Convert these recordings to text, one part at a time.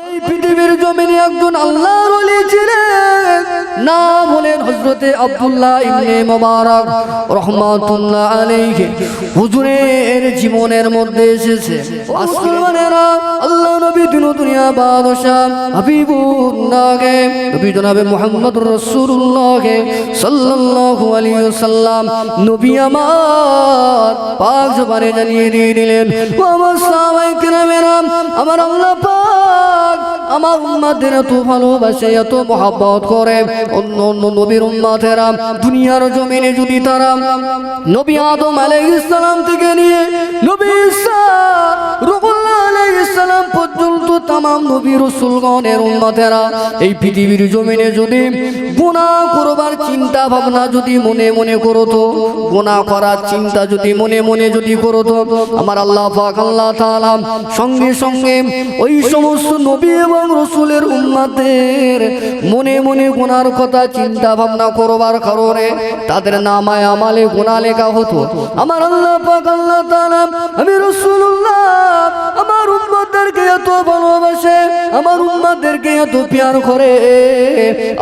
এই পৃথিবীর জমিনে একজন আল্লাহর ওলি ছিলেন। নাম হলেন হযরতে আব্দুল্লাহ ইবনে মুবারক রহমাতুল্লাহ আলাইহি। হুজুরের জীবনের মধ্যে এসেছে। মুসলমানেরা আল্লাহ নবী দিন দুনিয়া হাবিবুল্লাহকে, নবী জনাবে রাসূলুল্লাহকে সাল্লাল্লাহু আলাইহি ওয়াসাল্লাম নবী আমার পাক জবানে জানিয়ে দিয়ে দিলেন আমার আমার আল্লাহ পাক আমার উম্মাদের এত ভালোবাসে, এত মহাব্বত করে। অন্য অন্য নবীর উম্মাতেরা দুনিয়ার জমিনে যদি তারা নবী আদম আলাইহিস সালাম থেকে নিয়ে নবী ঈসা, রুহুল্লাহ আলাইহিস সালাম পর্যন্ত তামাম নবী রাসূলগণের উম্মতেরা এই পৃথিবীর জমিনে যদি গুনাহ করবার চিন্তা ভাবনা যদি মনে মনে করতো, গুনাহ করার চিন্তা যদি মনে মনে যদি করতো, আমার আল্লাহ পাক আল্লাহ তাআলা সঙ্গে সঙ্গে ওই সমস্ত নবী এবং রসুলের উম্মাদের মনে মনে গুনার কথা চিন্তা ভাবনা করবার কারণে তাদের নামায় আমালে গুনাহ লেখা হতো। আমার আল্লাহ আল্লাহ আমি রাসূলুল্লাহ, আমার উম্মতদেরকে এত ভালোবাসে, আমার উম্মতদেরকে এত প্যার করে।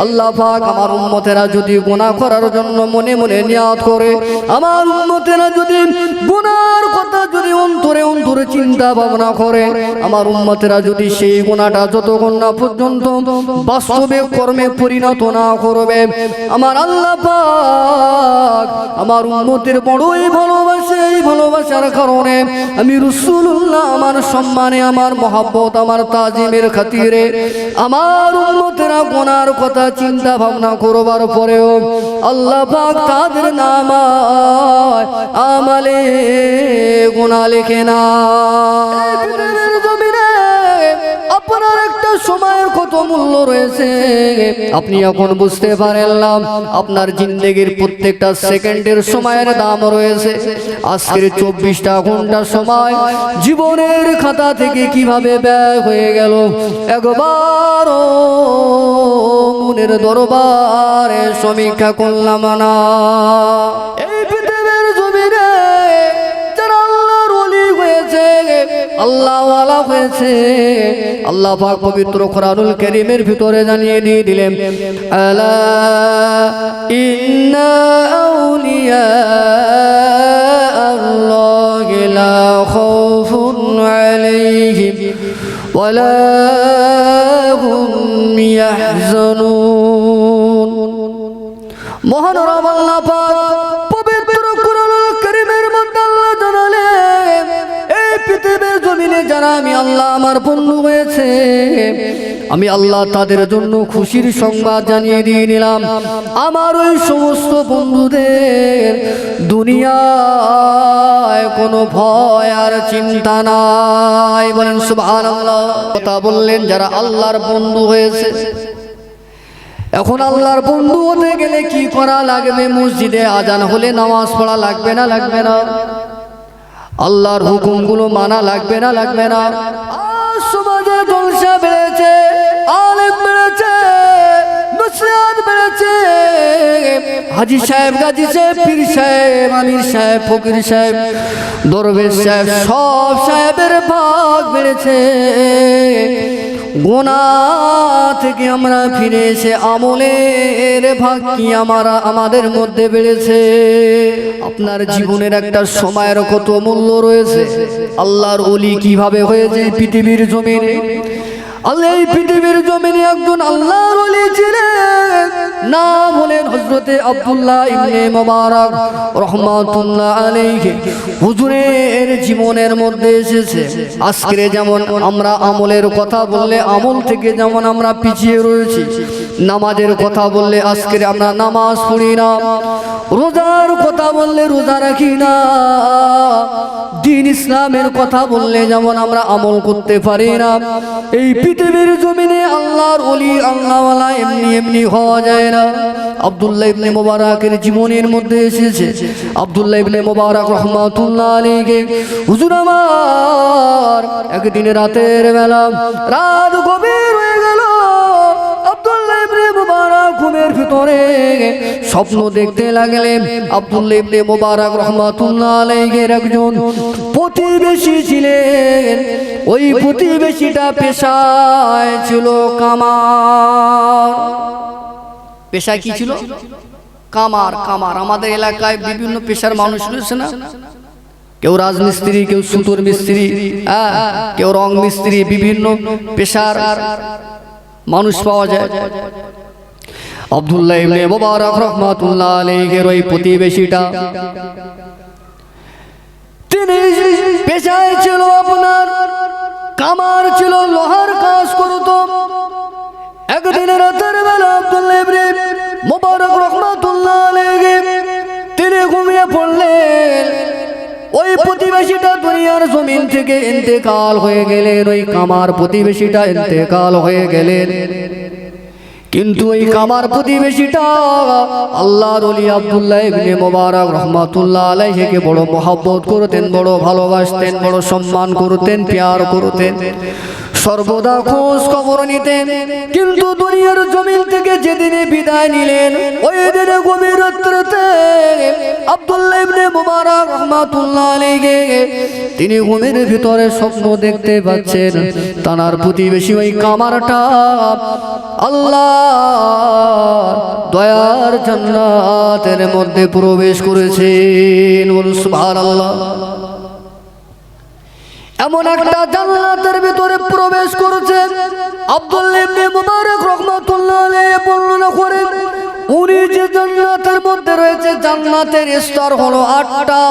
আল্লাহ পাক আমার উম্মতেরা যদি গুনাহ করার জন্য মনে মনে নিয়াত করে, আমার উম্মতেরা যদি গুনার কথা যদি অন্তরে অন্তরে চিন্তা ভাবনা করে, আমার উম্মতেরা যদি সেই গুণাটা যতক্ষণ না পর্যন্ত বাস্তবে কর্মে পরিণত না করবে? আমার আল্লাহ আমার উম্মতের বড়ই ভালোবাসে, এই ভালোবাসার কারণে আমি রসুল্লাহ আমার সম্মানে, আমার মহাব্বত, আমার তাজিমের খাতিরে আমার উম্মতেরা গোনার কথা চিন্তা ভাবনা করবার পরেও আল্লাহ তাদের নামায় আমালে গোনা লেখে না। একটা সময়ের কত মূল্য রয়েছে? আপনি এখন বুঝতে পারলাম আপনার জিন্দগির প্রত্যেকটা সেকেন্ডের সময়ের দাম রয়েছে। আজকের চব্বিশটা ঘণ্টা সময়, জীবনের খাতা থেকে কীভাবে ব্যয় হয়ে গেল? একবার মনের দরবারে সমীক্ষা করলাম না। আল্লাহওয়ালা হয়েছে, আল্লাহ পাক পবিত্র কোরআনুল কারীমের ভিতরে জানিয়ে দিয়ে দিলেন, আলা ইন্না আউলিয়া আল্লাহি লা খাউফুন আলাইহিম ওয়ালা হুম ইয়াহজানুন। মহান রব আল্লাহ পাক আমি আল্লাহ আমার বন্ধু হয়েছে। আমি আল্লাহ তাদের জন্য খুশির সংবাদ জানিয়ে দিয়ে নিলাম। আমার ওই সমস্ত বন্ধুদের দুনিয়ায় কোনো ভয় আর চিন্তা নাই। বলেন, সুবহানাল্লাহ। কথা বললেন, যারা আল্লাহর বন্ধু হয়েছে। এখন আল্লাহর বন্ধু হতে গেলে কি করা লাগবে? মসজিদে আজান হলে নামাজ পড়া লাগবে না? লাগবে না। আল্লাহর হুকুমগুলো মানা লাগবে না লাগবে না। সমাজে জলসা বেড়েছে, আলেম বেড়েছে, মুসলিম বেড়েছে। হাজি সাহেব, গাজী সাহেব, পীর সাহেব, আমির সাহেব, ফকির সাহেব, দরবেশ সাহেব, সব সাহেবের ভাগ বেড়েছে। গোনা থেকে আমরা ফিরে এসে আমলের ভাগ কি আমরা, আমাদের মধ্যে বেড়েছে। আপনার জীবনের একটা সময়ের কত মূল্য রয়েছে। আল্লাহর অলি কীভাবে হয়েছে পৃথিবীর জমিনে? আল্লাহ, এই পৃথিবীর জমিনে একজন আল্লাহর অলি ছিলেন। নাম হলেন হজরতে আব্দুল্লাহ ইবনে মোবারক, রহমাতুল্লাহ আলাইহি। হুজুরের জীবনের মধ্যে এসেছে। আজকে যেমন আমরা আমলের কথা বললে, আমল থেকে যেমন আমরা পিছিয়ে রয়েছি, নামাজের কথা বললে আজকে আমরা নামাজ পড়ি না। রোজার কথা বললে রোজা রাখি না। দিন ইসলামের কথা বললে যেমন আমরা আমল করতে পারি না। এই পৃথিবীর জমিনে আল্লাহর অলি আল্লাহওয়ালা এমনি এমনি হওয়া যায় না। আবদুল্লাহ ইবনে মোবারকের জীবনের মধ্যে এসেছে। আবদুল্লাহ ইবনে মোবারক রহমাতুল্লাহ আলীকে হুজুর আমার, একদিন রাতের বেলা রাত গভীর হয়ে গেল ঘুমের ভিতরে স্বপ্ন দেখতে লাগলেন আব্দুল্লাহ ইবনে মোবারক রহমাতুল্লাহ আলাইহির একজন প্রতিবেশী ছিলেন। ওই প্রতিবেশীটা পেশায় ছিল কামার। পেশায় কি ছিল? কামার কামার। আমাদের এলাকায় বিভিন্ন পেশার মানুষ রয়েছে না? কেউ রাজমিস্ত্রি কেউ সুতোর মিস্ত্রি হ্যাঁ, কেউ রং মিস্ত্রি বিভিন্ন পেশার মানুষ পাওয়া যায়। আব্দুল্লাহ ইবনে মুবারক রহমাতুল্লাহ আলাইহির ওই প্রতিবেশীটা। তিনি পেশায় ছিল আপনার কামার ছিল লোহার কাজ করতো। একদিন রাতের বেলা আব্দুল্লাহ ইবনে মুবারক রহমাতুল্লাহ আলাইহি তিনি ঘুমিয়ে পড়লেন। ওই প্রতিবেশীটা দুনিয়ার জমিন থেকে ইন্তেকাল হয়ে গেলেন ওই কামার প্রতিবেশীটা ইন্তেকাল হয়ে গেলেন। কিন্তু এই কামার প্রতিবেশীটা আল্লাহর ওলি আবদুল্লাহ ইবনে মোবারক রহমাতুল্লাহ আলাইহিকে বড় মহব্বত করতেন বড় ভালোবাসতেন বড় সম্মান করতেন প্যার করতেন। সর্বদা খোঁজ খবর নিতেন। কিন্তু দুনিয়ার জমিন থেকে যেদিনে বিদায় নিলেন, ওই দিনে গভীর রাত্রেতে আব্দুল্লাহ ইবনে মুবারক আলাইহি, তিনি ঘুমের ভিতরে স্বপ্ন দেখতে পাচ্ছেন। তানার প্রতিবেশী ওই কামারটা আল্লাহ দয়ার জান্নাতের মধ্যে প্রবেশ করেছেন। সুবহানাল্লাহ। এমন একটা জান্নাতের ভিতরে প্রবেশ করেছেন। আব্দুল ইবনে মুবারক রাহমাতুল্লাহ আলাইহি বর্ণনা করেন উনি যে জান্নাতের মধ্যে রয়েছে, জান্নাতের স্তর হলো আটটা।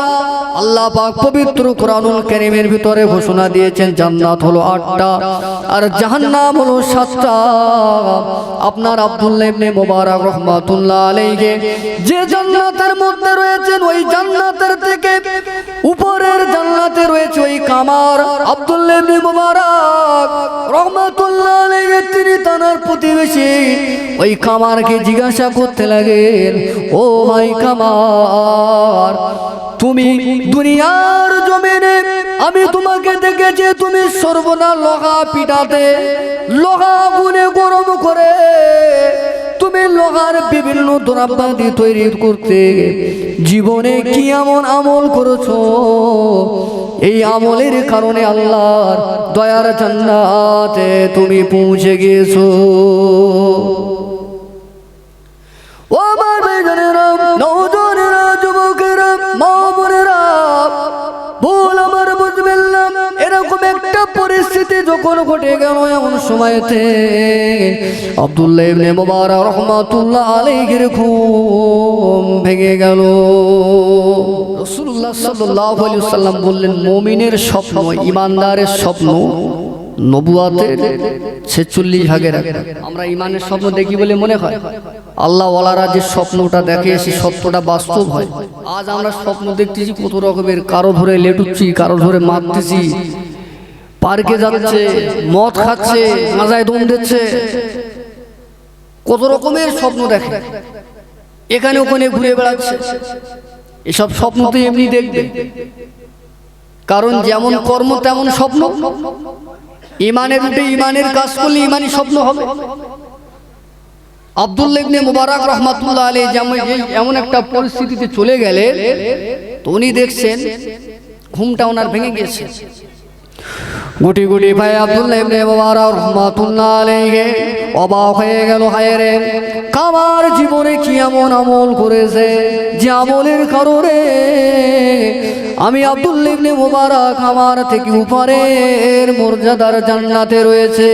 আল্লাহ পাক পবিত্র কোরআনুল কারীমের ভিতরে ঘোষণা দিয়েছেন, জান্নাত হলো আটটা আর জাহান্নাম হলো সাতটা। আপনার আব্দুল্লাহ ইবনে মুবারক রাহমাতুল্লাহ আলাইহি, যে জান্নাতের মধ্যে রয়েছেন, ওই জান্নাতের থেকে উপরের জান্নাতে রয়েছে ওই কামার আব্দুল্লাহ ইবনে মুবারক রহমাতুল্লাহ আলাইহি। তিনি তার প্রতিবেশী, ওই কামারকে জিজ্ঞাসা করতে লাগেন। ও ভাই কামার তুমি দুনিয়ার জমিনে, আমি তোমাকে দেখেছি, তুমি সর্বদা লোহা পিটাতে লোহা গুনে গরম করে, তুমি লোহার বিভিন্ন দ্রব্যাদি তৈরি করতে। জীবনে কি এমন আমল করেছ? এই আমলের কারণে আল্লাহর দয়ার জান্নাতে তুমি পৌঁছে গিয়েছো। ও আমার ভাইজানেরা নওজনেরা যুবকেরা মা বোনেরা ভুল আমার বুঝবেন না, এরকম একটা পরিস্থিতি যখন ঘটে গেল এমন সময়তে, আব্দুল্লাহ ইবনে মুবারক রহমাতুল্লাহ আলাইহির ঘুম ভেঙে গেল। রাসূলুল্লাহ সাল্লাল্লাহু আলাইহি সাল্লাম বললেন, মুমিনের স্বপ্ন, ইমানদারের স্বপ্ন নবুয়াতের ছেচল্লিশ ভাগের। আমরা ইমানের স্বপ্ন দেখি বলে মনে হয়। আল্লাহ ওয়ালারা যে স্বপ্নটা দেখে সে সত্যটা বাস্তব হয়। আজ আমরা স্বপ্ন দেখতেছি কত রকমের কারও ধরে লেটুচ্ছি কারও ধরে মারতেছি। পার্কে যাচ্ছে মদ খাচ্ছে মাজায় দম দিচ্ছে। কত রকমের স্বপ্ন দেখে। এখানে ওখানে ঘুরে বেড়াচ্ছে। এসব স্বপ্ন তো এমনি দেখবে। কারণ যেমন কর্ম তেমন স্বপ্ন। ইমানের উঠে ইমানের কাজ করলে ইমানই স্বপ্ন হবে। আব্দুল্লাহ ইবনে মুবারক রহমাতুল্লাহ আলী যেমন এমন একটা পরিস্থিতিতে চলে গেলে, তো উনি দেখছেন, ঘুমটা ওনার ভেঙে গিয়েছে। গুটি গুটি ভাই আব্দুল্লাহ ইবনে অবাক হয়ে গেল হায় রে কামার জীবনে কি এমন আমল করেছে যে আমলের কারণে আমি আব্দুল্লাহ ইবনে মুবারক আমার থেকে উপরের মর্যাদার জান্নাতে রয়েছে।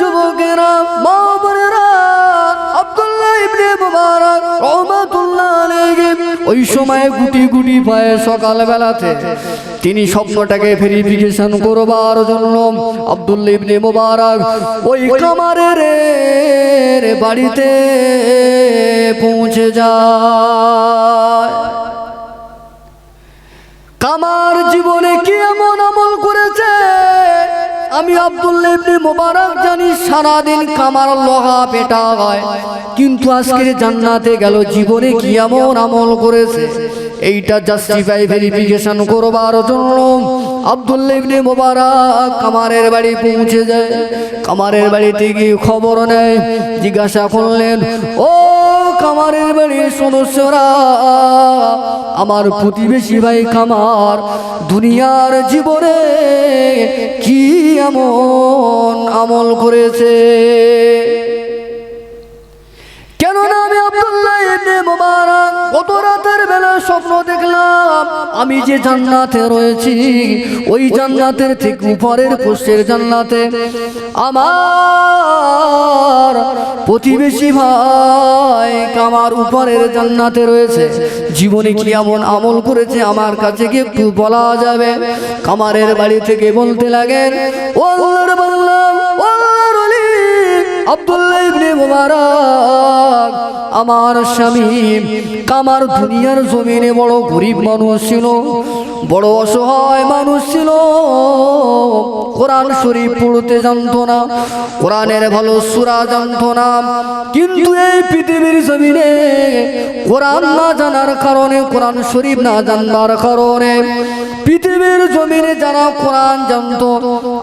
যুবকেরা, মা বোনেরা আব্দুল্লাহ ইবনে মুবারক ওই সময় গুটি গুটি পায়ে সকাল বেলাতে তিনি স্বপ্নটাকে ভেরিফিকেশন করবার জন্য আব্দুল ইবনে মুবারক ওই কামারের বাড়িতে পৌঁছে যায়। কামার জীবনে কি এমন আমল করেছে আমি আব্দুল্লাহ ইবনে মোবারক জানি, সারাদিন কামার লোহা পেটা হয়। কিন্তু আজকের জান্নাতে গেল, জীবনে কি এমন আমল করেছে? এইটা জাস্টিফাই ভেরিফিকেশন করবার জন্য আব্দুল্লাহ ইবনে মোবারক কামারের বাড়ি পৌঁছে যায়। কামারের বাড়িতে গিয়ে খবর নেয়, জিজ্ঞাসা করলেন, ও কামারের বাড়ির সদস্যরা আমার প্রতিবেশী ভাই কামার দুনিয়ার জীবনে কি এমন আমল করেছে? স্বপ্ন দেখলাম, আমি যে জান্নাতে রয়েছি, ওই জান্নাতের ঠিক উপরের পোস্টের জান্নাতে। আমার প্রতিবেশী ভাই কামার উপরের জান্নাতে রয়েছে। জীবনে কি এমন আমল করেছে আমার কাছে কি একটু বলা যাবে? কামারের বাড়ি থেকে বলতে লাগেন ও বললাম আমার স্বামী, কামার দুনিয়ার জমিনে বড় গরিব মানুষ ছিল, বড় অসহায় মানুষ ছিল। কোরআন শরীফ পড়তে জানতো না, কোরআনের ভালো সুরা জানতো না। কিন্তু এই পৃথিবীর জমিনে কোরআন না জানার কারণে, কোরআন শরীফ না জানবার কারণে পৃথিবীর জমিনে যারা কোরআন জানত,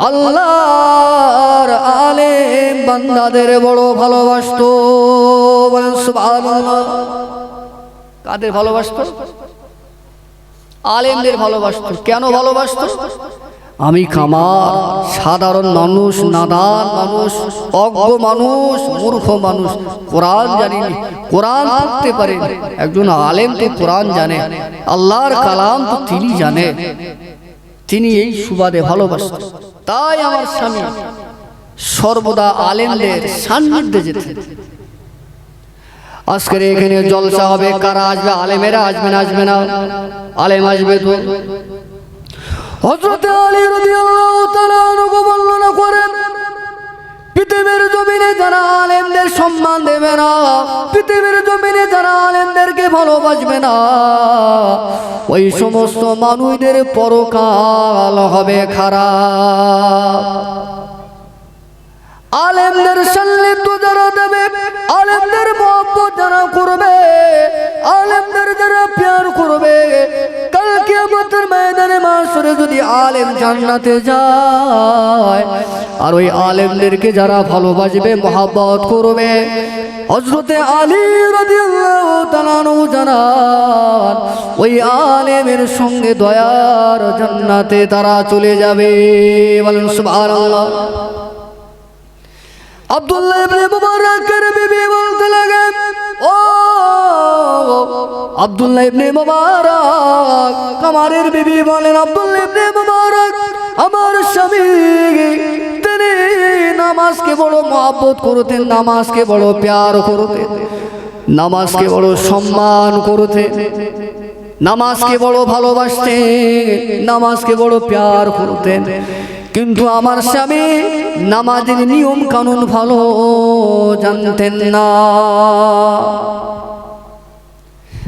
আল্লাহর আলে বান্দাদের বড় ভালোবাসত। কাদের ভালোবাসত? আলেমদের ভালোবাসত। কেন ভালোবাসতো? আমি খামার, সাধারণ মানুষ নাদান মানুষ, অজ্ঞ মানুষ, মূর্খ মানুষ। কোরআন জানি কোরআন পড়তে পারে একজন আলেম তো কোরআন জানে। আল্লাহর কালাম তো তিনি জানে। তিনি এই সুবাদে ভালোবাসতেন। তাই আমার স্বামী সর্বদা আলেমদের সান্নিধ্যে যেতেন। আজকের এখানে জলসা হবে। কারা আসবে? আলেমেরা আসবে না আসবে না। আলেম আসবে তো। হযরতে আলী রাদিয়াল্লাহু তাআলা বর্ণনা করেন, পৃথিবীর জমিনে যারা আলেমদের সম্মান দেবে না, পৃথিবীর জমিনে যারা আলেমদেরকে ভালোবাসবে না, ওই সমস্ত মানুষদের পরকাল হবে খারাপ। আলেমদের সান্নিধ্য যারা দেবে, আলেমদের মহব্বত যারা করবে আলেমদের যারা প্যার করবে। কালকে আমাদের ময়দানে মাসরে যদি আলেম জান্নাতে যায়, আর ওই আলেমদেরকে যারা ভালোবাসবে, মহাব্বত করবে হজরতে আলী রাদিয়াল্লাহু তাআলা আনহু জানান, ওই আলেমের সঙ্গে দয়ার জান্নাতে তারা চলে যাবে। বলেন সুবহানাল্লাহ। আব্দুল্লাহ ইবনে মুবারকের বিবি বলতে লাগে ও আব্দুল্লাহ ইবনে মুবারক। কামারের বিবি বলেন, আব্দুল্লাহ ইবনে মুবারক, আমার স্বামী, তিনি নামাজকে বড় মহব্বত করতেন, নামাজকে বড় প্যার করতেন, নামাজকে বড় সম্মান করতেন, নামাজকে বড় ভালোবাসতেন, নামাজকে বড় প্যার করতেন। কিন্তু আমার স্বামী নামাজের নিয়ম কানুন ভালো জানতেন না।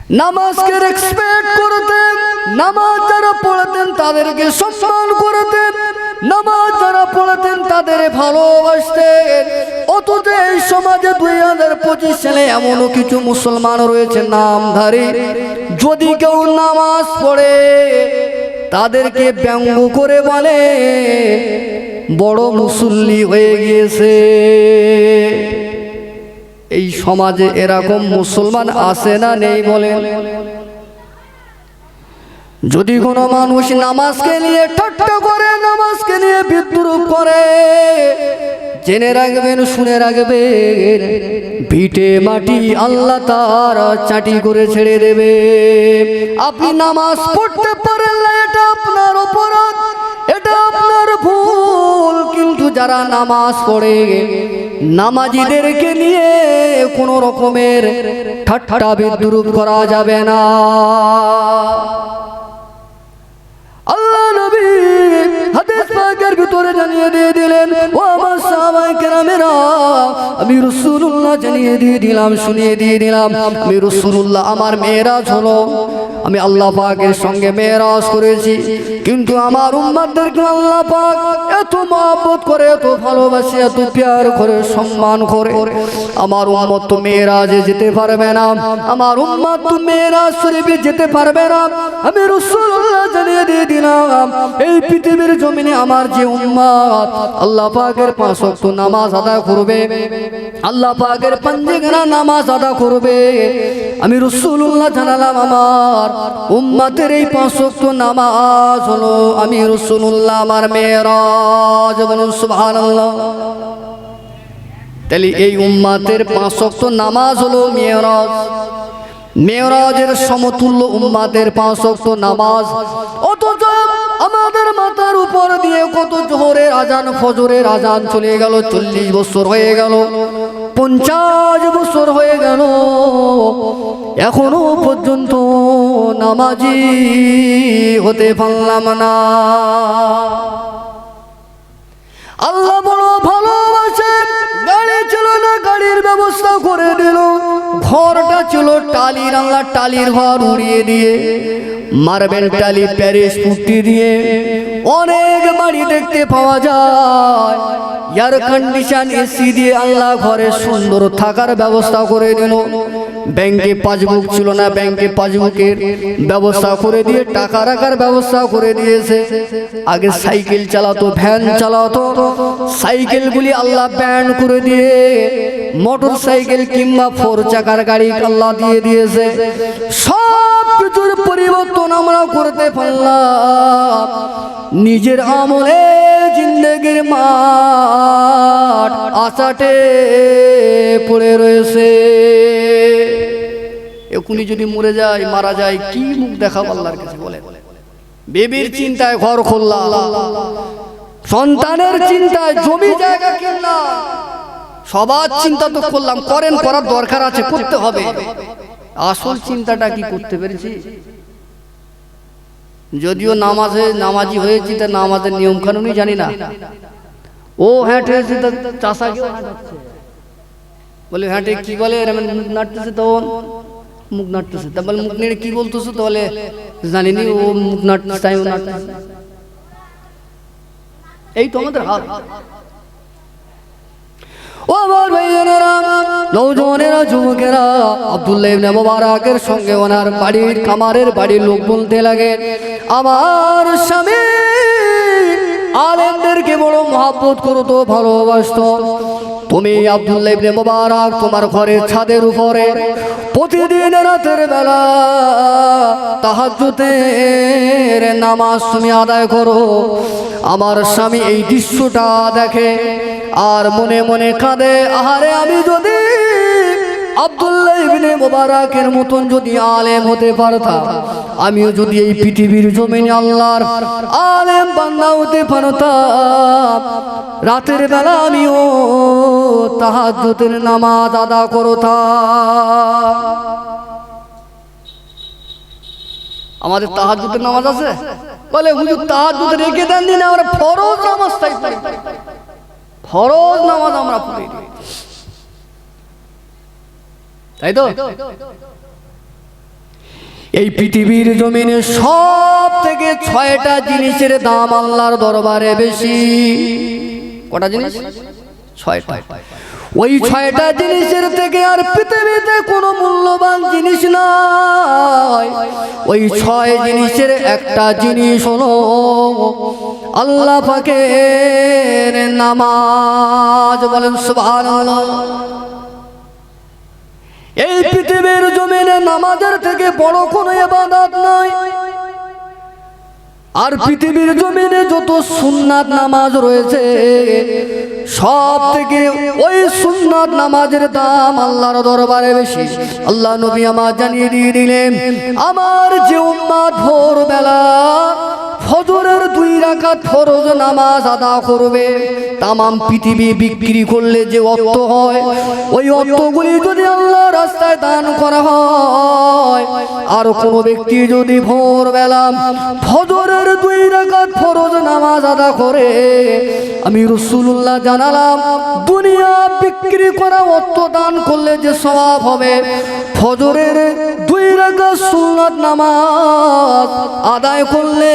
নামাজকে রেসপেক্ট করতেন নামাজ যারা পড়তেন তাদেরকে সম্মান করতেন নামাজ যারা পড়তেন তাদের ভালোবাসতেন। অথচ এই সমাজে দুই হাজার পঁচিশ সালে এমনও কিছু মুসলমান রয়েছে নামধারী। যদি কেউ নামাজ পড়ে তাদেরকে ব্যঙ্গ করে বলে বড় মুসল্লি হয়ে গিয়েছে। এই সমাজে এরকম মুসলমান আছে না নেই বলে? যদি কোনো মানুষ নামাজকে নিয়ে ঠাট্টা করে নামাজকে নিয়ে বিদ্রুপ করে জেনে রাখবেন শুনে রাখবেন ভিটে মাটি আল্লাহ তার চাটি করে ছেড়ে দেবে। আপনি নামাজ পড়তে পারেন না এটা আপনার অপরাধ। এটা আপনার ভুল। কিন্তু যারা নামাজ পড়ে নামাজিদেরকে নিয়ে কোনো রকমের ঠাট্টা বিদ্রুপ করা যাবে না। আল্লাহ নবী হাদিস পাকের ভিতরে জানিয়ে দিয়ে দিলেন, ও আমার সাহাবায়ে কেরামেরা, আমি রাসূলুল্লাহ জানিয়ে দিয়ে দিলাম, শুনিয়ে দিয়ে দিলাম, আমি রাসূলুল্লাহ, আমার মেয়েরাজ হলো আমি আল্লাহ পাকের সঙ্গে মেয়েরাজ করেছি। কিন্তু আমার উম্মাদেরকে আল্লাহ পাক এত মহব্বত করে, এত ভালোবাসি, এত প্যার করে, সম্মান করে। আমার উম্মত তো মেয়েরাজে যেতে পারবে না। আমার উম্মত তো মেয়েরাজ শরীফে যেতে পারবে না। আমি রসুল্লাহ জানিয়ে দিয়ে দিলাম, এই পৃথিবীর জমিনে আমার যে উম্মাদ আল্লাহ পাকের পাঁচ ওয়াক্ত নামাজ আদা করবে। আল্লাহ পাকের পাঞ্জেগানা নামাজ আদা করবে। আমি রসুল্লাহ জানালাম আমার উম্মাতের এই পাঁচ নামাজ হলো আমি রসুল্লাহ আমার মেয়েরাজ তাহলে এই উম্মাতের পাঁচ ওয়াক্ত নামাজ হলো মেয়েরাজ। মেয়রাজের সমতুল্য উম্মাদের পাঁচ ওয়াক্ত নামাজ। অথচ আমাদের মাথার উপর দিয়ে কত জোহরের আজান, ফজরের আজান চলে গেল, চল্লিশ বছর হয়ে গেল। পঞ্চাশ বছর হয়ে গেল। এখনও পর্যন্ত নামাজি হতে পারলাম না। আল্লাহ বড় ভালোবাসে গাড়ি না গাড়ির ব্যবস্থা করে দিল। ঘরটা ছিল টালির আল্লাহ টালির ঘর উড়িয়ে দিয়ে। মার্বেল টালি, প্যারিস পুট্টি দিয়ে। অনেক বাড়ি দেখতে পাওয়া যায়। এয়ার কন্ডিশন এসি দিয়ে আল্লাহ ঘরে সুন্দর থাকার ব্যবস্থা করে দিল। ব্যাংকে পাসবুক ছিল না, ব্যাংকে পাসবুকের ব্যবস্থা করে দিয়ে টাকা রাখার ব্যবস্থা করে দিয়েছে। আগে সাইকেল চালাতো, ভ্যান চালাতো। সাইকেলগুলি আল্লাহ ব্যান করে দিয়ে মোটর সাইকেল কিংবা ফোর চাকার গাড়ি আল্লাহ দিয়ে দিয়েছে। সব কিছুর পরিবর্তন আমরা করতে পারলাম। নিজের আমলে জিন্দগির মাঠ আশাটে পড়ে রয়েছে। এখুনি যদি মরে যায়, মারা যায়, কি মুখ দেখাবো আল্লাহর কাছে বলে বেবির চিন্তায় ঘর খুললাম। সন্তানের চিন্তায় জমি জায়গা কিনলাম। সবার চিন্তা তো করলাম করেন করার দরকার আছে করতে হবে। আসল চিন্তাটা কি করতে পেরেছি? যদিও নামাজে নামাজি হয়েছি তা নামাজের নিয়ম কানুনই জানি না। ও হ্যাঁট হয়েছে তা চাষা বলে হ্যাঁটে কি বলে মুখ নাড়তেছে তখন। মুখ নাড়তেছে। তা বলে মুখ নেড়ে কি বলতেছো? তো বলে জানিনি ও মুখ নাড়তেছে তাই ও নাড়তেছে। এই তো আমাদের হাল। যুবকেরা মুবারকের সঙ্গে ওনার বাড়ির কামারের বাড়ির লোক বলতে লাগে, আমার স্বামী করতো, ভালোবাসতো। তুমি আব্দুল্লাহ মুবারক তোমার ঘরের ছাদের উপরে প্রতিদিন রাতের বেলা তাহাজ্জুদের নামাজ তুমি আদায় করো। আমার স্বামী এই দৃশ্যটা দেখে আর মনে মনে কাঁদে, আহারে আমি যদি আব্দুল্লাহ মোবারকের মতন যদি আলেম হতে পারতাম, আমিও যদি এই পৃথিবীর জমিনে আল্লাহর আলেম বান্দা হতে পারতাম, রাতের বেলা আমিও তাহাজ্জুদের নামাজ আদা করতাম আমাদের তাহাজ্জুদের নামাজ আছে বলে, হুজুর, তাহাজ্জুদ রেখে দেন দিন আমরা ফরজ নামাজ তাই। ফরজ নামাজ আমরা পড়ি। তাই তো? এই পৃথিবীর জমিনে সব থেকে ছয়টা জিনিসের দাম আল্লাহর দরবারে বেশি। কটা জিনিস? ওই ছয়টা জিনিসের থেকে আর পৃথিবীতে কোনো মূল্যবান জিনিস নাই। ওই ছয় জিনিসের একটা জিনিস হলো আল্লাহ পাকের নামাজ বলেন সুবহানাল্লাহ। এই পৃথিবীর জমিনে নামাজের থেকে বড় কোনো ইবাদত নাই। আর পৃথিবীর জমিনে যত সুন্নাত নামাজ রয়েছে, সব থেকে ওই সুন্নাত নামাজের দাম আল্লাহর দরবারে বেশি। আল্লাহ নবী আমার জানিয়ে দিয়ে দিলেন, আমার যে উম্মাদ ভোরবেলা ফজরের দুই রাকাত ফরজ নামাজ আদা করবে, তামাম পৃথিবী বিক্রি করলে যে অর্থ হয়, ওই অর্থগুলি যদি আল্লাহ রাস্তায় দান করা হয়, আর কোনো ব্যক্তি যদি ভোরবেলা ফজরের দুই রাকাত ফরজ নামাজ আদা করে। আমি রসুল্লাহ জানালাম, দুনিয়া বিক্রি করা অর্থ দান করলে যে স্বভাব হবে। ফজরের দুই রাখা সুন্নাত নামাজ আদায় করলে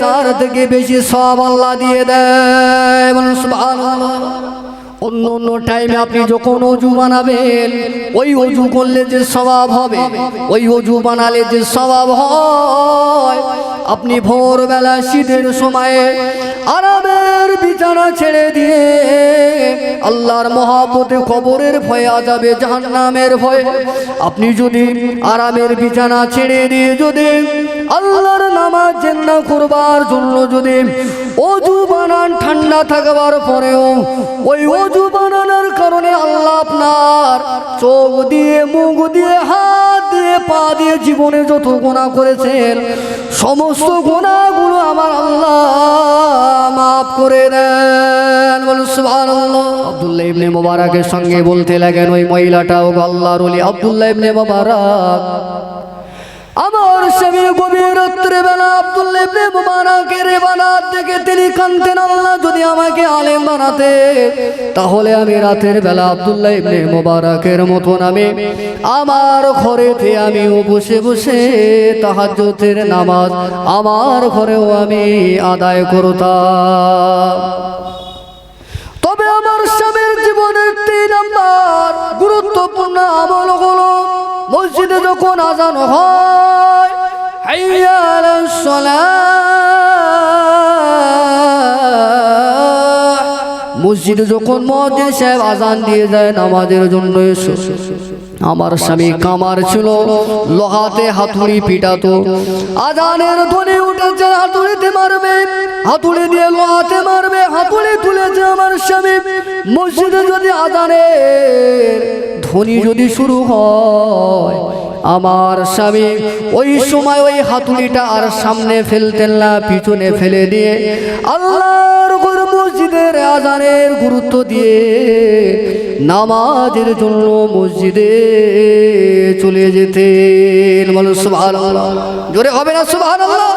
তার থেকে বেশি সব আল্লাহ দিয়ে দেয়। মানুষ সুবহানাল্লাহ। অন্য অন্য টাইমে আপনি যখন অজু বানাবেন, ওই অজু করলে যে স্বভাব হবে, ওই অজু বানালে যে স্বভাব হয়, আপনি ভোরবেলা শীতের সময়ে আরামের বিছানা ছেড়ে দিয়ে আল্লাহর মহাপতে কবরের ভয়ে আজাবে জাহান্নামের ভয়ে, আপনি যদি আরামের বিছানা ছেড়ে দিয়ে যদি আল্লাহর নামাজ জেন্না করবার জন্য যদি অজু বানান ঠান্ডা থাকবার পরেও, ওই অজু বানানোর কারণে আল্লাহ আপনার চোখ দিয়ে, মুখ দিয়ে, হাত দিয়ে, পা দিয়ে জীবনে যত গোনা করেছেন, সমস্ত গোনাগুলো আমার আল্লাহ মাফ করে দেন। আব্দুল্লাহ ইবনে মোবারকের সঙ্গে বলতে লাগেন, ওই মহিলাটাও আল্লাহর আব্দুল্লাহ ইবনে মোবারক আমার স্বামী গভীর বেলা থেকে যদি আমাকে আলেম বানাতে, তাহলে আমি রাতের বেলা আব্দুল্লাহ ইবনে মুবারকের মতন আমি আমার ঘরেতে আমিও বসে বসে তাহাজ্জুদের নামাজ আমার ঘরেও আমি আদায় করতাম। তবে আমার স্বামীর জীবনের তিন নাম্বার গুরুত্বপূর্ণ আমল হলো মসজিদে যখন আজান হয় মসজিদে যখন মসজিদ সাহেব আজান দিয়ে যায় আমাদের জন্য এসো, আমার স্বামী কামার ছিল, লোহাতে হাতুড়ি পিটাতো। আজানের ধ্বনি উঠেছে, হাতুড়িতে মারবে, হাতুড়ি দিয়ে লোহাতে মারবে, হাতুড়ি তুলেছে আমার স্বামী। মসজিদে যদি আজানের ধ্বনি যদি শুরু হয় আমার স্বামী ওই সময় ওই হাতুড়িটা আর সামনে ফেলতেন না, পিছনে ফেলে দিয়ে আল্লাহর ঘর মসজিদের আজানের গুরুত্ব দিয়ে নামাজের জন্য মসজিদে চলে যেতেন। সুবহানাল্লাহ। জোরে হবে না, সুবহানাল্লাহ।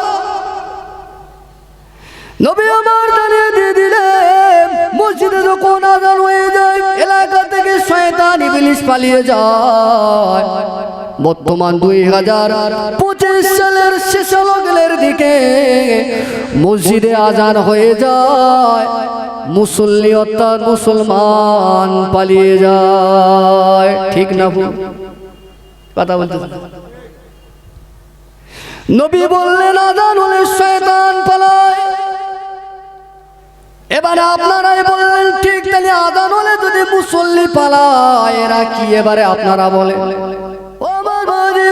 নবী আমার জানিয়ে দিয়ে দিলেন, মসজিদে যখন আজান হয়ে যায়, এলাকা থেকে শয়তান ইবলিশ পালিয়ে যায়। বর্তমান দুই হাজার পঁচিশ সালের শেষ লগলের দিকে মসজিদে আজান হয়ে যায়, মুসল্লি অর্থাৎ মুসলমান পালিয়ে যায়। ঠিক না কথা বলতে নবী বললেন আজান হলে শয়তান পালায়। এবারে আপনারাই বললেন, ঠিক তাহলে আদান হলে যদি মুসল্লি পালায়, এরা কি এবারে আপনারা বলে?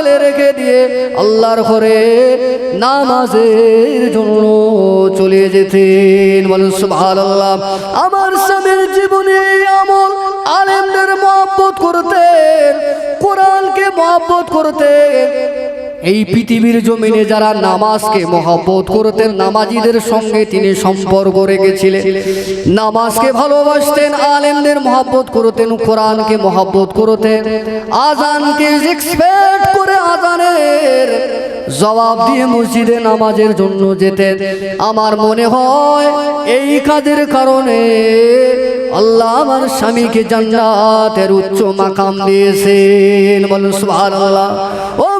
ফেলে রেখে দিয়ে আল্লাহর ঘরে নামাজের জন্য চলে যেতেন। বলুন, সুবহানাল্লাহ। আমার স্বামীর জীবনে আমল আলেমদের মহব্বত করতেন, কোরআনকে মহব্বত করতেন। এই পৃথিবীর জমিনে যারা নামাজকে মহব্বত করতেন, নামাজিদের সঙ্গে তিনি সম্পর্ক রেখেছিলেন। নামাজকে ভালোবাসতেন, আলেমদের মহব্বত করতেন, কোরআনকে মহব্বত করতেন আজানকে এক্সপেক্ট করে আজানের জবাব দিয়ে মসজিদে নামাজের জন্য যেতেন। আমার মনে হয় এই কাজের কারণে আল্লাহ আমার স্বামীকে জান্নাতের উচ্চ মাকাম দিয়েছেন। বলুন সুবহানাল্লাহ। ও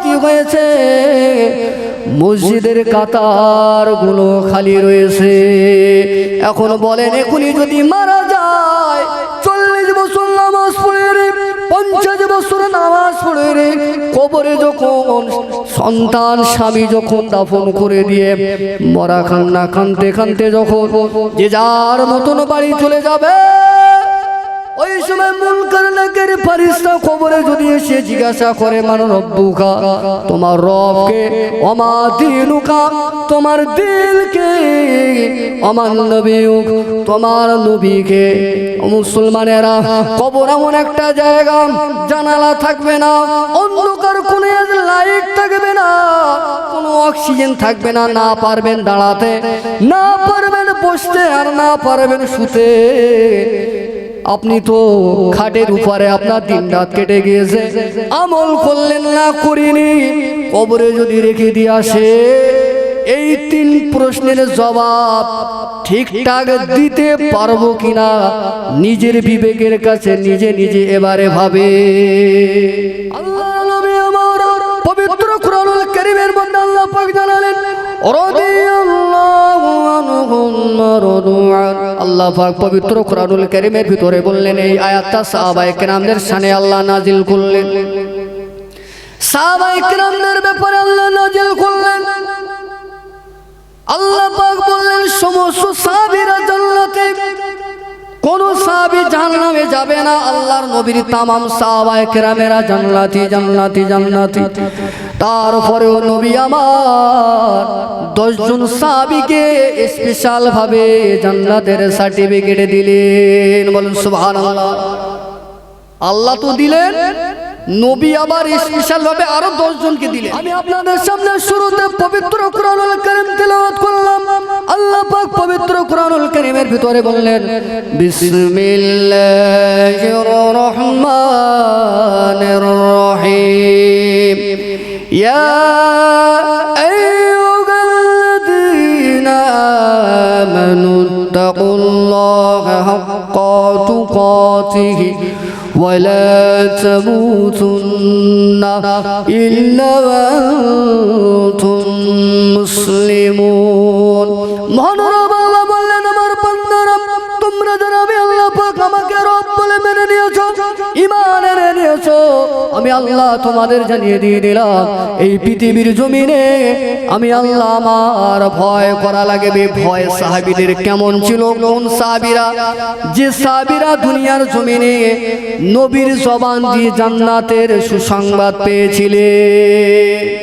উন্নতি হয়েছে? মসজিদের কাতারগুলো খালি রয়েছে। এখন বলেন এখনই যদি মারা যায়, চল্লিশ বছর নামাজ পড়ে রে, পঞ্চাশ বছর নামাজ পড়ে রে, কবরে যখন সন্তান, স্বামী যখন দাফন করে দিয়ে মরা কান্না কানতে কানতে যখন যে যার মতন বাড়ি চলে যাবে ওই সময় মুনকার নাকের ফারিস্তা খবরে যদি এসে জিজ্ঞাসা করে, মান রব্বুকা, তোমার রবকে অমা দিনুকা, তোমার দিলকে আমার নবীক তোমার নবীকে? মুসলমানেরা, কবর এমন একটা জায়গা, জানালা থাকবে না, অন্ধকার কোনো লাইট থাকবে না, কোনো অক্সিজেন থাকবে না না পারবেন দাঁড়াতে, না পারবেন বসতে আর না পারবেন শুতে। আপনি তো খাটের উপরে আপনার দিন রাত কেটে গিয়েছে। আমল করলেন না করিনি। কবরে যদি রেখে দিয়ে আসে এই তিন প্রশ্নের জবাব ঠিকঠাক দিতে পারব কিনা নিজের বিবেকের কাছে নিজে নিজে এবারে ভাবে। আল্লাহ নবী আমার পবিত্র কুরআনুল কারীমের মধ্যে আল্লাহ পাক জানালেন রাদিয়াল্লাহু আনহুম মারাদু আন। আল্লাহ পাক পবিত্র কুরআনুল কারীমের ভিতরে বললেন, এই আয়াতটা সাহাবায়ে কেরামদের শানে আল্লাহ নাজিল করলেন। সাহাবায়ে কেরামদের ব্যাপারে আল্লাহ নাজিল করলেন। আল্লাহ পাক বললেন, সমস্ত সাহাবীরা জান্নাতে কোন সাহাবি জাহান্নামে যাবে না, আল্লাহর নবীর তামাম সাহাবায়ে কেরামেরা জান্নাতি জান্নাতি জান্নাতি। তারপরেও নবী আমার দশজন সাহাবীকে স্পেশাল ভাবে জান্নাতের সার্টিফিকেট দিলেন। বলুন, সুবহানাল্লাহ। আল্লাহ তো দিলেন। নবী আবার স্পেশাল ভাবে আরও দশ জনকে দিলেন। আমি আপনাদের সামনে শুরুতে পবিত্র কোরআনুল কারীম তেলাওয়াত করলাম। আল্লাহ পাক পবিত্র কোরআনুল কারীমের ভিতরে বললেন, বিসমিল্লাহির রহমানির রহিম। ইয়া আইয়ুহাল্লাযীনা আমানু তাকুল্লাহা হাক্কা তুকাতিহি ওয়ালা تموتن إلا وأنتم مسلمون. আল্লাহ তোমাদের জানিয়ে দিয়ে দিলাম, এই পৃথিবীর জমিনে আমি আল্লাহ আমার ভয় করা লাগবে ভয় সাহাবিদের কেমন ছিল, কোন সাহাবিরা? যে সাহাবিরা দুনিয়ার জমিনে নবীর জবান দিয়ে জান্নাতের সুসংবাদ পেয়েছিলেন